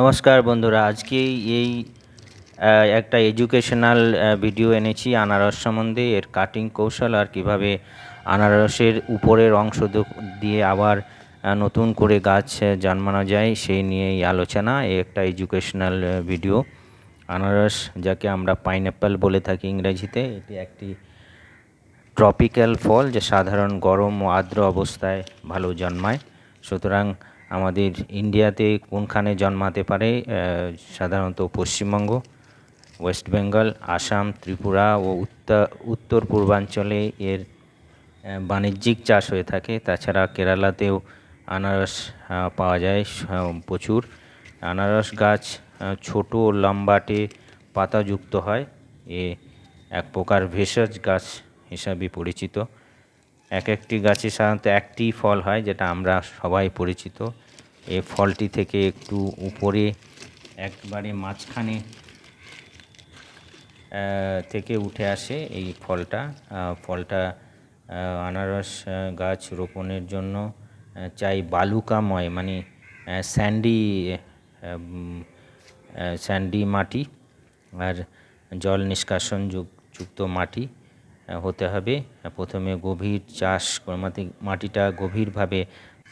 নমস্কার বন্ধুরা, আজকে এই একটা এডুকেশনাল ভিডিও এনেছি আনারস সম্বন্ধে। এর কাটিং কৌশল আর কীভাবে আনারসের উপরের অংশ দিয়ে আবার নতুন করে গাছ জন্মানো যায়, সেই নিয়ে এই আলোচনা। এই একটা এডুকেশনাল ভিডিও আনারস যাকে আমরা পাইনঅ্যাপেল বলে থাকি ইংরেজিতে, এটি একটি ট্রপিক্যাল ফল যা সাধারণ গরম ও আর্দ্র অবস্থায় ভালো জন্মায়। সুতরাং আমাদের ইন্ডিয়াতে কোনখানে জন্মাতে পারে? সাধারণত পশ্চিমবঙ্গ, ওয়েস্ট বেঙ্গল, আসাম, ত্রিপুরা ও উত্তর উত্তর পূর্বাঞ্চলে এর বাণিজ্যিক চাষ হয়ে থাকে। তাছাড়া কেরালাতেও আনারস পাওয়া যায় প্রচুর। আনারস গাছ ছোট লম্বাটে পাতাযুক্ত হয়। এ এক প্রকার ভেষজ গাছ হিসাবে পরিচিত। এক একটি গাছে সাধারণত একটি ফল হয়, যেটা আমরা সবাই পরিচিত। এ ফলটি থেকে একটু উপরে, একবারে মাঝখানে থেকে উঠে আসে এই ফলটা। ফলটা আনারস গাছ রোপণের জন্য চাই বালুকাময় মানে স্যান্ডি স্যান্ডি মাটি আর জল নিষ্কাশন যুক- যুক্ত মাটি। হতে হবে। প্রথমে গভীর চাষ, মাটি- মাটিটা গভীরভাবে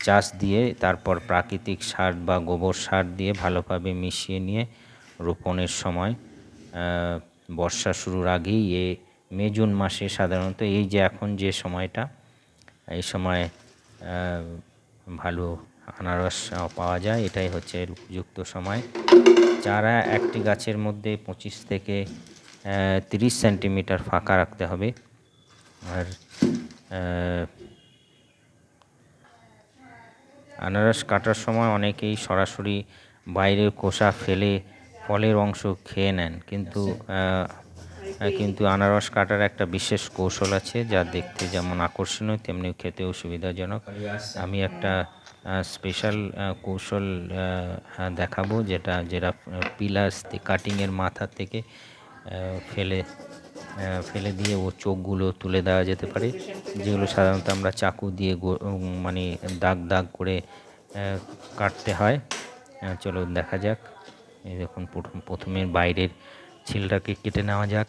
চাষ দিয়ে তারপর প্রাকৃতিক সার বা গোবর সার দিয়ে ভালোভাবে মিশিয়ে নিয়ে রোপণের সময় বর্ষা শুরুর আগেই এ মে, জুন মাসে সাধারণত এই যে এখন যে সময়টা, এই সময় ভালো আনারস পাওয়া যায়, এটাই হচ্ছে উপযুক্ত সময়। চারা একটি গাছের মধ্যে পঁচিশ থেকে তিরিশ সেন্টিমিটার ফাঁকা রাখতে হবে। আর আনারস কাটার সময় অনেকেই সরাসরি বাইরের কোষা ফেলে ফলের অংশ খেয়ে নেন। কিন্তু কিন্তু আনারস কাটার একটা বিশেষ কৌশল আছে যা দেখতে যেমন আকর্ষণীয়, তেমনি খেতেও সুবিধাজনক। আমি একটা স্পেশাল কৌশল দেখাবো যেটা যেটা পিলার্স কাটিংয়ের মাথা থেকে ফেলে ফেলে দিয়ে ও চোখগুলো তুলে দেওয়া যেতে পারে যেগুলো সাধারণত আমরা চাকু দিয়ে মানে দাগ দাগ করে কাটতে হয়। চলো দেখা যাক। দেখুন প্রথম- প্রথমে বাইরের ছিলটাকে কেটে নেওয়া যাক।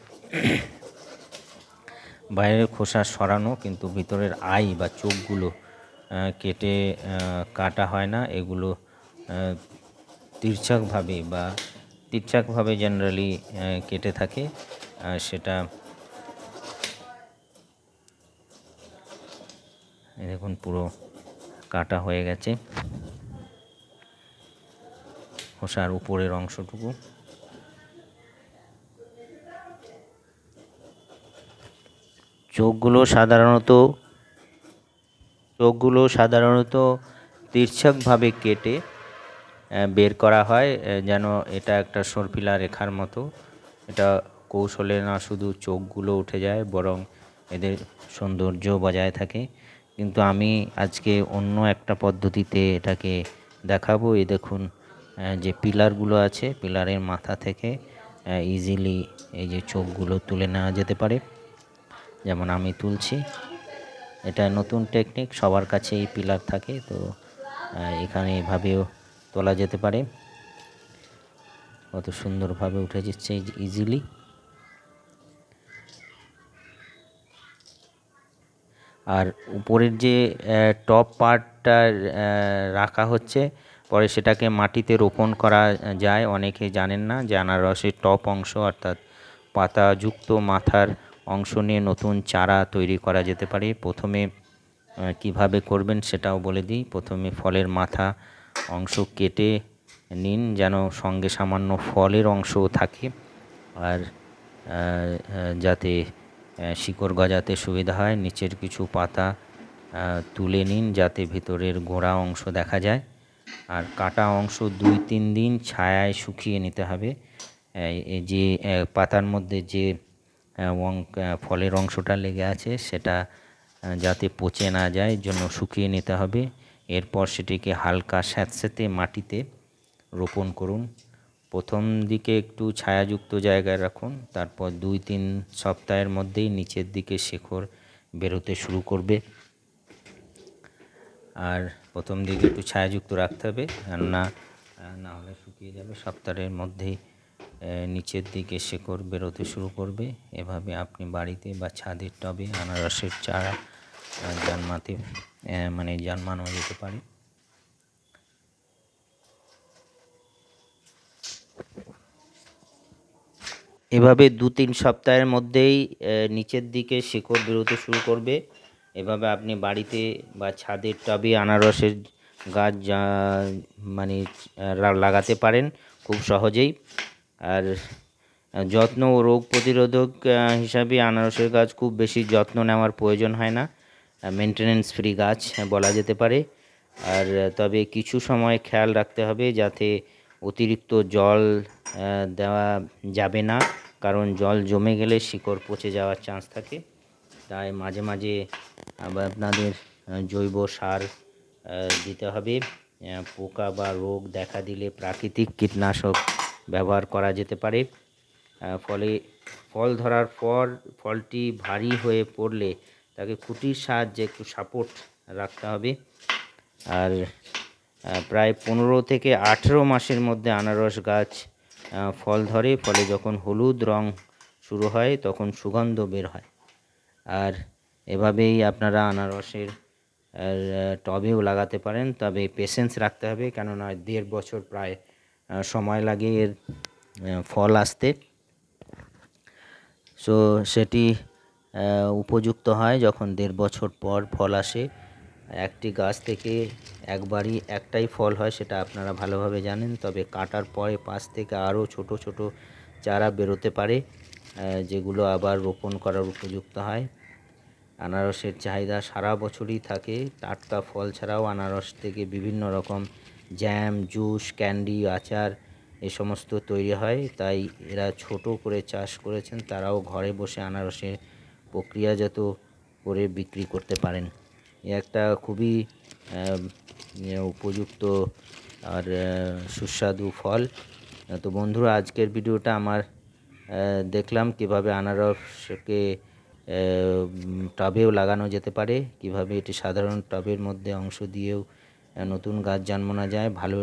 বাইরের খোসা সরানো কিন্তু ভিতরের আই বা চোখগুলো কেটে কাটা হয় না। এগুলো আহ, বা তির্যকভাবে জেনারেলি কেটে থাকে। সেটা দেখুন, পুরো কাটা হয়ে গেছে। খোসার উপরের অংশটুকু। চোখগুলো সাধারণত চোখগুলো সাধারণত তির্যকভাবে কেটে বের করা হয় যেন এটা একটা সর্পিলা রেখার মতো। এটা কৌশলে না শুধু চোখগুলো উঠে যায়, বরং এদের সৌন্দর্য বজায় থাকে। কিন্তু আমি আজকে অন্য একটা পদ্ধতিতে এটাকে দেখাবো। এই দেখুন যে পিলারগুলো আছে, পিলারের মাথা থেকে ইজিলি এই যে চোখগুলো তুলে নেওয়া যেতে পারে। যেমন আমি তুলছি। এটা নতুন টেকনিক সবার কাছে এই পিলার থাকে, তো এখানে এভাবেও তোলা যেতে পারে। কত সুন্দরভাবে উঠে যাচ্ছে ইজিলি আর উপরের যে টপ পার্টটা রাখা হচ্ছে, পরে সেটাকে মাটিতে রোপণ করা যায়। অনেকে জানেন না যে আনারসের টপ অংশ, অর্থাৎ পাতাযুক্ত মাথার অংশ নিয়ে নতুন চারা তৈরি করা যেতে পারে। প্রথমে কীভাবে করবেন সেটাও বলে দিই। প্রথমে ফলের মাথা অংশ কেটে নিন যেন সঙ্গে সামান্য ফলের অংশও থাকে। আর যাতে শিকড় গজাতে সুবিধা হয়। নিচের কিছু পাতা তুলে নিন যাতে ভিতরের গোড়া অংশ দেখা যায়। আর কাটা অংশ দুই তিন দিন ছায়ায় শুকিয়ে নিতে হবে। যে পাতার মধ্যে যে ফলের অংশটা লেগে আছে সেটা যাতে পচে না যায় জন্য শুকিয়ে নিতে হবে। এরপর সেটিকে হালকা স্যাঁতস্যাঁতে মাটিতে রোপণ করুন। প্রথম দিকে একটু ছায়াযুক্ত জায়গায় রাখুন তারপর দুই তিন সপ্তাহের মধ্যেই নিচের দিকে শেকড় বেরোতে শুরু করবে। আর প্রথম দিকে একটু ছায়াযুক্ত রাখতে হবে আর আহ, না হলে শুকিয়ে যাবে। সপ্তাহের মধ্যেই নিচের দিকে শেকড় বেরোতে শুরু করবে। এভাবে আপনি বাড়িতে বা ছাদের টবে আনারসের চারা জন্মাতে মানে জন্মানো যেতে পারে। এভাবে দু তিন সপ্তাহের মধ্যেই নিচের দিকে শিকড় বেরোতে শুরু করবে। এভাবে আপনি বাড়িতে বা ছাদের টবে আনারসের গাছ মানে লাগাতে পারেন খুব সহজেই। আর, যত্ন ও রোগ প্রতিরোধক হিসাবে আনারসের গাছ খুব বেশি যত্ন নেওয়ার প্রয়োজন হয় না। মেনটেনেন্স ফ্রি গাছ বলা যেতে পারে। আর, তবে কিছু সময় খেয়াল রাখতে হবে যাতে অতিরিক্ত জল দেওয়া যাবে না, কারণ জল জমে গেলে শিকড় পচে যাওয়ার চান্স থাকে। তাই মাঝে মাঝে আপনাদের জৈব সার দিতে হবে। পোকা বা রোগ দেখা দিলে প্রাকৃতিক কীটনাশক ব্যবহার করা যেতে পারে। ফলে ফল ধরার পর ফলটি ভারী হয়ে পড়লে তাকে খুঁটির সাহায্যে একটু সাপোর্ট রাখতে হবে। আর প্রায় পনেরো থেকে আঠেরো মাসের মধ্যে আনারস গাছ ফল ধরে। ফলে যখন হলুদ রং শুরু হয়, তখন সুগন্ধ বের হয়। আর এভাবেই আপনারা আনারসের টবেও লাগাতে পারেন। তবে পেশেন্স রাখতে হবে, কেননা দেড় বছর প্রায় সময় লাগে এর ফল আসতে। সো সেটি উপযুক্ত হয় যখন দেড় বছর পর ফল আসে। একটি গাছ থেকে একবারই একটাই ফল হয়, সেটা আপনারা ভালোভাবে জানেন। তবে কাটার পরে পাশ থেকে আরও ছোট ছোট চারা বেরোতে পারে যেগুলো আবার রোপণ করার উপযুক্ত হয়। আনারসের চাহিদা সারা বছরই থাকে। টাটকা ফল ছাড়াও আনারস থেকে বিভিন্ন রকম জ্যাম, জুস, ক্যান্ডি, আচার এ সমস্ত তৈরি হয়। তাই এরা ছোট করে চাষ করেছেন, তারাও ঘরে বসে আনারসের প্রক্রিয়াজাত করে বিক্রি করতে পারেন। একটা খুবই উপযুক্ত আর সুস্বাদু ফল। তো বন্ধুরা, আজকের ভিডিওটা আমার দেখলাম কীভাবে আনারসকে টবেও লাগানো যেতে পারে, কীভাবে এটি সাধারণ টবের মধ্যে অংশ দিয়েও নতুন গাছ জন্মানো যায়, ভালো